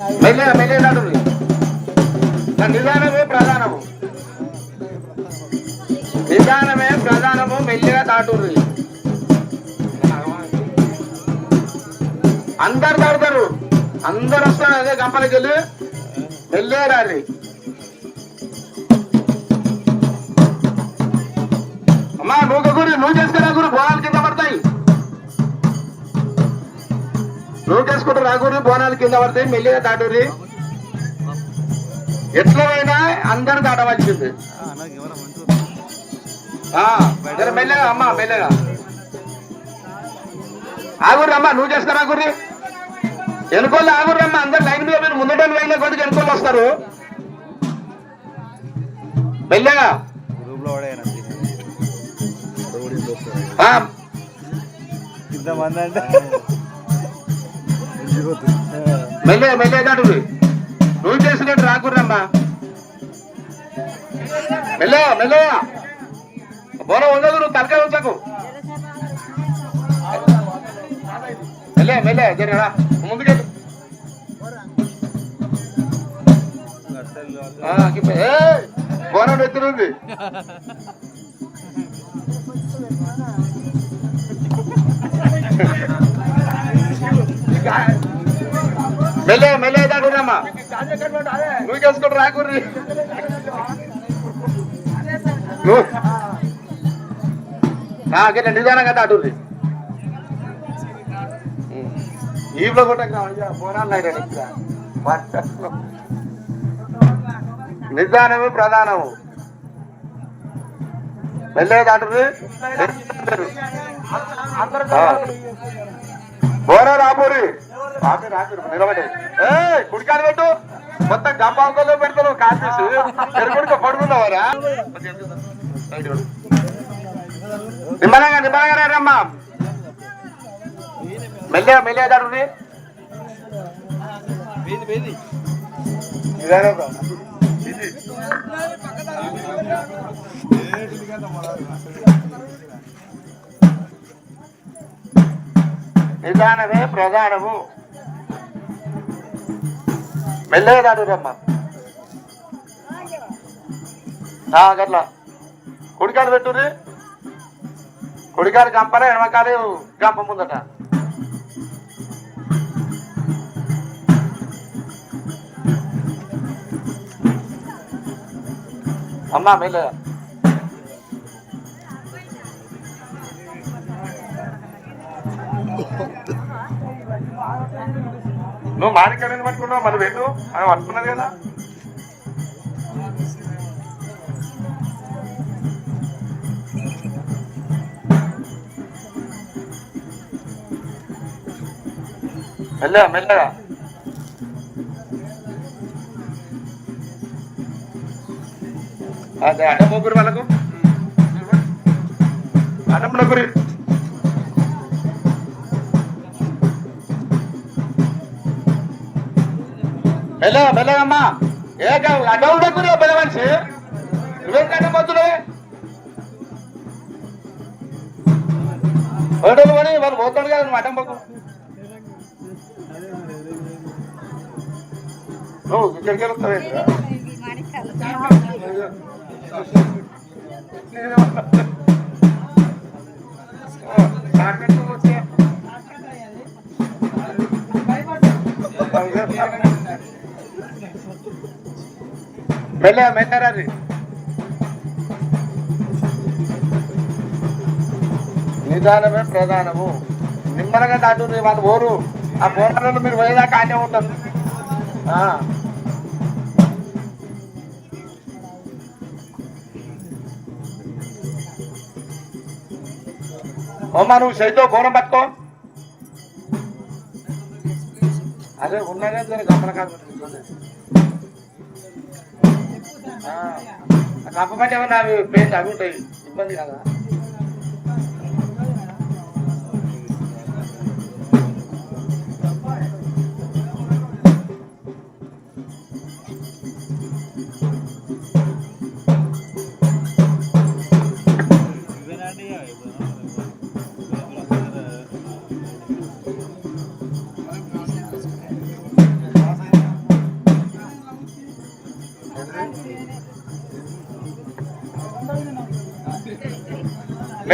మెల్లగా మెల్లగా నిదానమే ప్రధానము. నిదానమే ప్రధానము మెల్లిగా దాటుర్రి. అందరు దాడతారు అందరు వస్తారు అదే గంపలకి వెళ్ళి మెల్లే రాలి అమ్మా నువ్వు గురి నువ్వు చేసుకురా గురు బోనాలు కింద పడతాయి. నువ్వు చేసుకుంటూ రాకూరి బోనాలు కింద పడతాయి మెల్లిగా దాటూరి. ఎట్లయినా అందరు దాటవచ్చింది మెల్లగా అమ్మా మెల్లగా. ఆగుర్రి అమ్మా నువ్వు చేసుకురా గురి వెనుకోళ్ళు ఆగుర్రి అమ్మా అందరు లైన్ మీద మీరు ముందటోళ్ళు లో కొద్దిగా వెనుకోళ్ళు వస్తారు. మెల్లగా. ఇంతమంది అంటే మెల్లగా మెల్లగా దాటుర్రి నువ్వు చేసినట్టు రాకూర్రి అమ్మా మెల్లగా మెల్లగా బోనం ఉండదు నువ్వు తలకాయ ఉంచకు. మెల్లగా మెల్లగా జరగడా ముందుకెళ్ళు. బోనం ఎత్తునుంది మెల్లే మెల్లే దాటురమ్మా నువ్వు చేసుకుంటూ రాకూర్రి నువ్వు నాకే నిదానంగా దాటుర్రి ఈలో నిదానము ప్రధానము. మెల్లే దాటుర్రి. బోరా రాపూరి రాపి రాపి నిలబడి. ఏ కుడికాలు పెట్టు. మొత్తం గంపాంకంలో పెడతాను కాల్చేసి ఎరుగుడికి పడుకున్నావారా నిమ్మలంగా నిమ్మలంగా రమ్మా. మెల్లే మెల్లే దాడుని నిదానమే ప్రధానము. మెల్లగా దాడురమ్మా గట్లా కుడికాలు పెట్టుర్రి కుడికాలు గంపన ఎడమకాలు గంప ముందట అమ్మా మెల్లగా నువ్వు మాణిక్యాన్ని పట్టుకున్నావు మరి వెళ్ళు. అని పట్టుకున్నది కదా. మెల్లగా మెల్లగా. అదే అడ్డ ముగ్గురు వాళ్ళకు? అడ్డం ముగ్గురు మెల్లగా మెల్లగమ్మా. అడ్డం ముగ్గురు పెద్ద మనిషి నువ్వేం కట్ట పోతున్నావు ఓటోలు కొని వాళ్ళు పోతాడు కదా నువ్వు అడ్డం పోకు నువ్వు ఇక్కడికి వెళ్తావేంట్రా మెల్ల మెల్లరాది నిదానమే ప్రధానము. నిమ్మలగా దాటుతుంది మన పోరు ఆ పోరాటంలో మీరు పోయేదాకా ఆనే ఉంటారు అమ్మా నువ్వు చేతితో ఘోరం పట్టుకో. అదే ఉన్నాగా సరే గమన కప్ప పట్టి ఏమన్నా అవి పేరు అవి ఉంటాయి ఇబ్బంది కదా?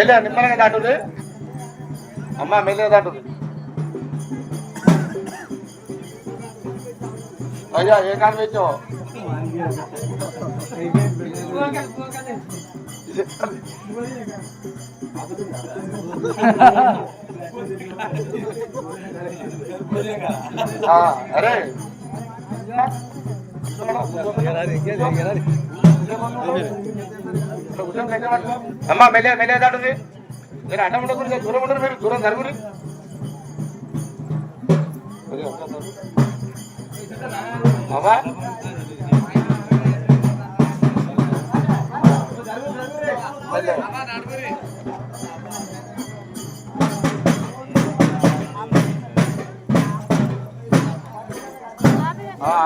మెల్లె నిమ్మలగా దాటుది అమ్మ మెల్లె దాటుది అయ్యా ఏ కాని పెట్టావు ఆ, అరే. అమ్మా మెల్లే మెల్లే దాటుంది మీరు అడ్డం ఉండకూడదు దూరం ఉండరు మీరు దూరం జరుగురు అమ్మా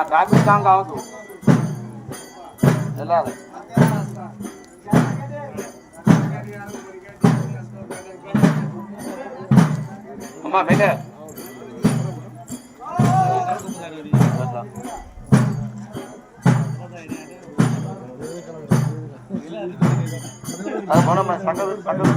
ట్రాఫిక్ జామ్ కావద్దు. వెళ్ళాలి. అమ్మా మెల్లె అది మనం సంగతి సంగతి